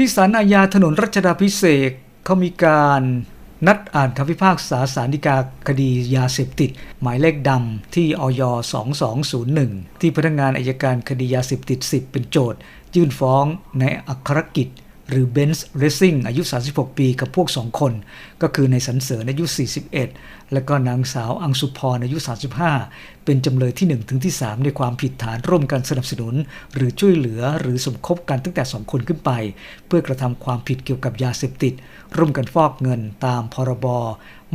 ที่ศาลอาญาถนนรัชดาพิเศษกเขามีการนัดอ่านคำพิพากษาสารดีกาคดียาเสพติด หมายเลขดำที่อย2201 ที่พนักงานอายการคดียาเสพติด 10 เป็นโจทย์ยื่นฟ้องในอัครกิจ หรือเบนซ์เรซิ่งอายุ 36 ปีกับพวก 2 คน ก็คือในสันเสริญอายุ 41 และก็นางสาวอังสุพรอายุ 35 เป็นจำเลยที่ 1 ถึงที่ 3 ในความผิดฐานร่วมกันสนับสนุน หรือช่วยเหลือหรือสมคบกันตั้งแต่ 2 คนขึ้นไป เพื่อกระทำความผิดเกี่ยวกับยาเสพติด ร่วมกันฟอกเงินตามพรบ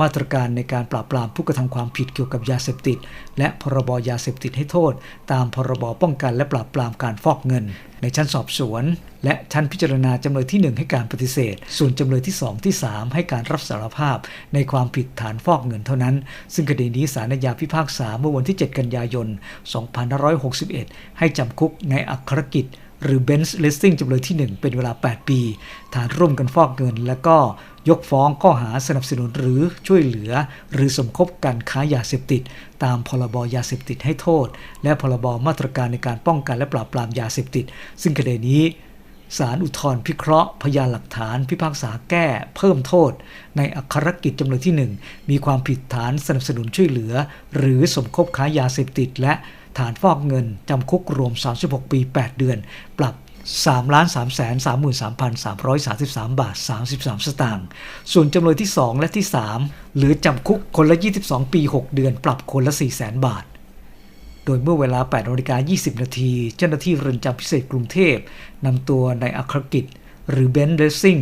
มาตรการในการปราบปรามผู้กระทำความผิดเกี่ยวกับยาเสพติด และพรบยาเสพติดให้โทษ ตามพรบป้องกันและปราบปรามการฟอกเงิน ในชั้นสอบสวน และชั้นพิจารณาจำเลยที่ 1 ให้การปฏิเสธ ส่วนจำเลยที่ 2 ที่ 3 ให้การรับสารภาพ ในความผิดฐานฟอกเงินเท่านั้น ซึ่งคดีนี้ศาลอาญาพิพากษาเมื่อวันที่ 7 กันยายน 2561 ให้จำคุกในอัครกิจ หรือเบนซ์เลสซิ่งจำเลยที่ 1 เป็นเวลา 8 ปี ฐานร่วมกันฟอกเงิน และก็ยกฟ้องข้อหาสนับสนุนหรือช่วยเหลือ หรือสมคบกันค้ายาเสพติด ตามพรบยาเสพติดให้โทษ และพรบมาตรการในการป้องกันและปราบปรามยาเสพติด ซึ่งคดีนี้ ศาลอุทธรณ์พิเคราะห์ พยานหลักฐานพิพากษาแก้เพิ่มโทษ ในอัครกิจจำเลยที่ 1 มีความผิดฐานสนับสนุนช่วยเหลือ หรือสมคบค้ายาเสพติด และฐานฟอกเงินจำคุกรวม 36 ปี 8 เดือน ปรับ3 3 3 3 3 333 บาท 33 สตางค์ ส่วนจำเลยที่ 2 และที่ 3 หรือจำคุกคนละ 22 ปี 6 เดือน ปรับคนละ 4 0 0 0 0 0 บาท โดยเมื่อเวลา8นาฬิกา20 นาที เจ้าหน้าที่เรือนจำพิเศษกรุงเทพนำตัวในอัครกิจ หรือเบนเดซิ่ง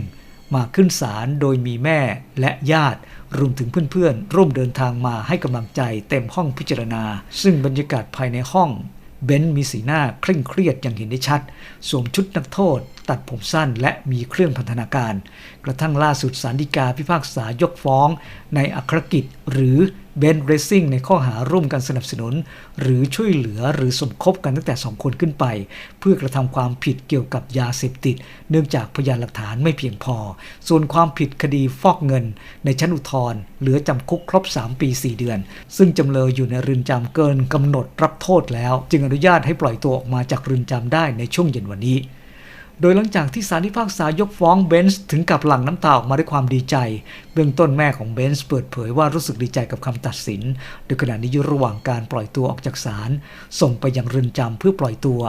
มาขึ้นศาลโดยมีแม่และญาติรวมถึงเพื่อนๆ ร่วมเดินทางมาให้กำลังใจเต็มห้องพิจารณา ซึ่งบรรยากาศภายในห้อง เบนมีสีหน้าเคร่งเครียดอย่างเห็นได้ชัด สวมชุดนักโทษ ตัดผมสั้นและมีเครื่องพันธนาการ กระทั่งล่าสุดสารดีกาพิพากษายกฟ้องในอัครกิจหรือ เบนซ์เรซิ่งในข้อหาร่วมกันสนับสนุน หรือช่วยเหลือหรือสมคบกันตั้งแต่ 2 คนขึ้นไป เพื่อกระทำความผิดเกี่ยวกับยาเสพติด เนื่องจากพยานหลักฐานไม่เพียงพอ ส่วนความผิดคดีฟอกเงิน ในชั้นอุทธรณ์เหลือจำคุกครบ 3 ปี 4 เดือน ซึ่งจำเลยอยู่ในเรือนจำเกินกำหนดรับโทษแล้ว จึงอนุญาตให้ปล่อยตัวออกมาจากเรือนจำได้ในช่วงเย็นวันนี้ โดยหลังจากที่ศาลพิพากษายกฟ้องเบนซ์ถึงกับหลั่งน้ำตาออกมาด้วยความดีใจ เบื้องต้นแม่ของเบนซ์เปิดเผยว่ารู้สึกดีใจกับคำตัดสิน โดยขณะนี้อยู่ระหว่างการปล่อยตัวออกจากศาลส่งไปยังเรือนจำเพื่อปล่อยตัว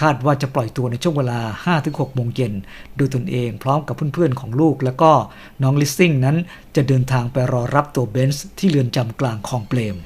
คาดว่าจะปล่อยตัวในช่วงเวลา 5-6 โมงเย็น โดยตนเองพร้อมกับเพื่อนๆของลูก แล้วก็น้องลิสซิ่งนั้นจะเดินทางไปรอรับตัวเบนซ์ที่เรือนจำกลางคลองเปรม